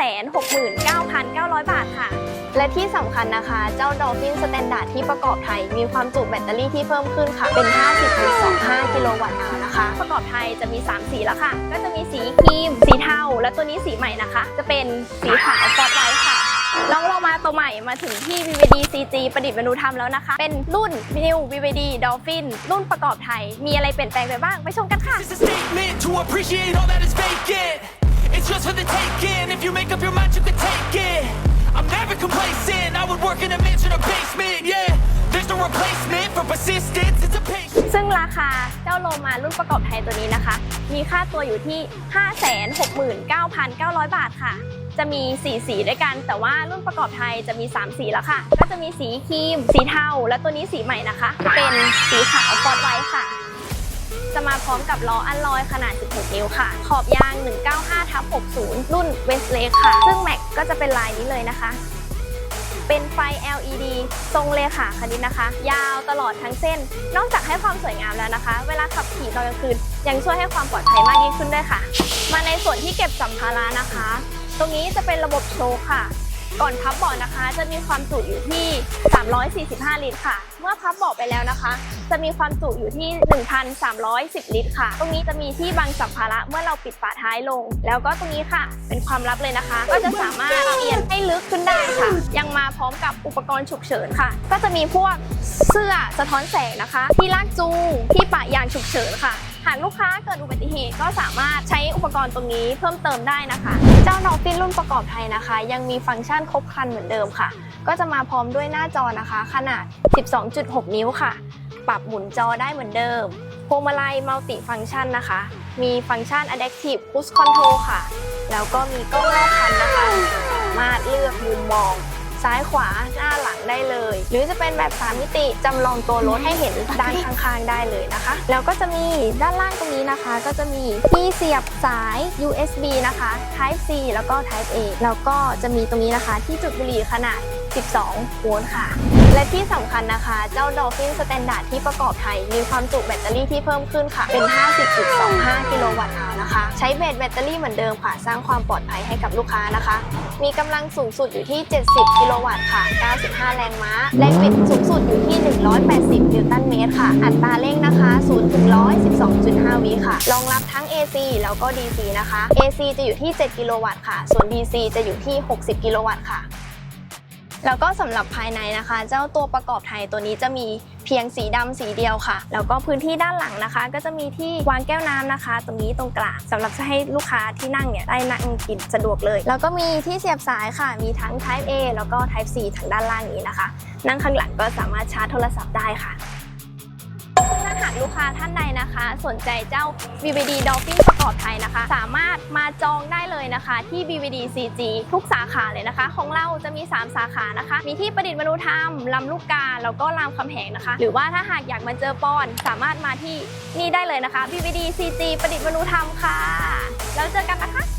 569,900 บาทค่ะ และที่สำคัญนะคะ เจ้า Dolphin Standard ที่ประกอบไทย มีความจุแบตเตอรี่ที่เพิ่มขึ้นค่ะ เป็น 50.25 กิโลวัตต์อาวนะคะ ประกอบไทยจะมี 3 สีแล้วค่ะ ก็จะมีสีครีม สีเทา และตัวนี้สีใหม่นะคะ จะเป็นสีขาวฟอสไวท์ค่ะลองลงมาตัวใหม่มาถึงที่ VVD CG ประดิษฐ์มนุธรรมแล้วนะคะ เป็นรุ่น New VVD Dolphin รุ่นประกอบไทย มีอะไรเปลี่ยนแปลงไปบ้าง ไปชมกันค่ะ It's a statement to appreciate all that is vacant. It's yours for the taking. If you make up your mind, you can take it. I'm never complacent. I would work in a mansion or basement. Yeah, there's no replacement for persistence. It's a patience. ซึ่งราคาเจ้าโลมารุ่นประกอบไทยตัวนี้นะคะ มีค่าตัวอยู่ที่ 569,900 บาทค่ะ จะมี 4 สีด้วยกัน แต่ว่ารุ่นประกอบไทยจะมี 3 สีแล้วค่ะ ก็จะมีสีครีม สีเทา และตัวนี้สีใหม่นะคะ เป็นสีขาวฟอสไวท์ค่ะ จะมาพร้อมกับล้ออัลลอยขนาด 16 นิ้วค่ะ ขอบยาง 195ทับ60 รุ่น Westlake ค่ะ ซึ่งแม็กก็จะเป็นลายนี้เลยนะคะ เป็นไฟ LED ทรงเลขาคณิตนะคะ ยาวตลอดทั้งเส้น นอกจากให้ความสวยงามแล้วนะคะ เวลาขับขี่ตอนกลางคืน ยังช่วยให้ความปลอดภัยมากยิ่งขึ้นด้วยค่ะ มาในส่วนที่เก็บสัมภาระนะคะ ตรงนี้จะเป็นระบบโชคค่ะ ก่อนพับเบาะนะคะ จะมีความจุอยู่ที่ 345 ลิตรค่ะ เมื่อพับเบาะไปแล้วนะคะ จะมีความจุอยู่ที่ 1,310 ลิตรค่ะ ตรงนี้จะมีที่บังสัมภาระเมื่อเราปิดฝาท้ายลง แล้วก็ตรงนี้ค่ะ เป็นความลับเลยนะคะ ก็จะสามารถเอียงให้ลึกขึ้นได้ค่ะ ยังมาพร้อมกับอุปกรณ์ฉุกเฉินค่ะ ก็จะมีพวกเสื้อสะท้อนแสงนะคะ ที่ลากจูงที่ปะยางฉุกเฉินค่ะ หากลูกค้าเกิดอุบัติเหตุก็สามารถใช้อุปกรณ์ตรงนี้เพิ่มเติมได้นะคะ เจ้า Dolphin รุ่นประกอบไทยนะคะ ยังมีฟังก์ชันครบครันเหมือนเดิมค่ะ ก็จะมาพร้อมด้วยหน้าจอนะคะ ขนาด 12.6 นิ้วค่ะ ปรับหมุนจอได้เหมือนเดิมพวงมาลัยมัลติฟังก์ชันนะคะ มีฟังก์ชัน Adaptive Cruise Control ค่ะ แล้วก็มีกล้องรอบคันนะคะ สามารถเลือกมุมมอง ซ้ายขวาหน้าหลังได้เลย หรือจะเป็นแบบ3มิติจำลองตัวรถให้เห็นด้านข้างๆได้เลยนะคะ แล้วก็จะมีด้านล่างตรงนี้นะคะ ก็จะมีที่เสียบสาย USB นะคะ Type C แล้วก็ Type A แล้วก็จะมีตรงนี้นะคะที่จุดบุหรี่ขนาด 12 โวลต์ค่ะ และที่สำคัญนะคะ เจ้า Dolphin Standard ที่ประกอบไทย มีความจุแบตเตอรี่ที่เพิ่มขึ้นค่ะ เป็น 50.25 กิโลวัตต์นะคะ ใช้เบสแบตเตอรี่เหมือนเดิมค่ะ สร้างความปลอดภัยให้กับลูกค้านะคะ มีกำลังสูงสุดอยู่ที่ 70 กิโลวัตต์ค่ะ 95 แรงม้า แรงบิดสูงสุดอยู่ที่ 180 นิวตันเมตรค่ะ อัตราเร่งนะคะ0ถึง112.5 วิค่ะ รองรับทั้ง AC แล้วก็ DC นะคะ AC จะอยู่ที่ 7 กิโลวัตต์ค่ะ ส่วน DC จะอยู่ที่ 60 กิโลวัตต์ค่ะ แล้วก็สำหรับภายในนะคะ เจ้าตัวประกอบไทยตัวนี้จะมีเพียงสีดำสีเดียวค่ะ แล้วก็พื้นที่ด้านหลังนะคะ ก็จะมีที่วางแก้วน้ำนะคะ ตรงนี้ตรงกลางสำหรับจะให้ลูกค้าที่นั่งเนี่ยได้นั่งกินสะดวกเลย แล้วก็มีที่เสียบสายค่ะ มีทั้ง Type A แล้วก็ Type C ทางด้านล่างนี้นะคะ นั่งข้างหลังก็สามารถชาร์จโทรศัพท์ได้ค่ะากลูกค้าท่านใดนะคะ สนใจเจ้า BVD Dolphin ประกอบไทยนะคะ สามารถมาจองได้เลยนะคะที่ BVD CG ทุกสาขาเลยนะคะ ของเราจะมี 3 สาขานะคะ มีที่ประดิษฐ์มนุธรรมลำลูกกาแล้วก็รามคำแหงนะคะ หรือว่าถ้าหากอยากมาเจอปอน สามารถมาที่นี่ได้เลยนะคะ BVD CG ประดิษฐ์มนุธรรมค่ะ แล้วเจอกันนะคะ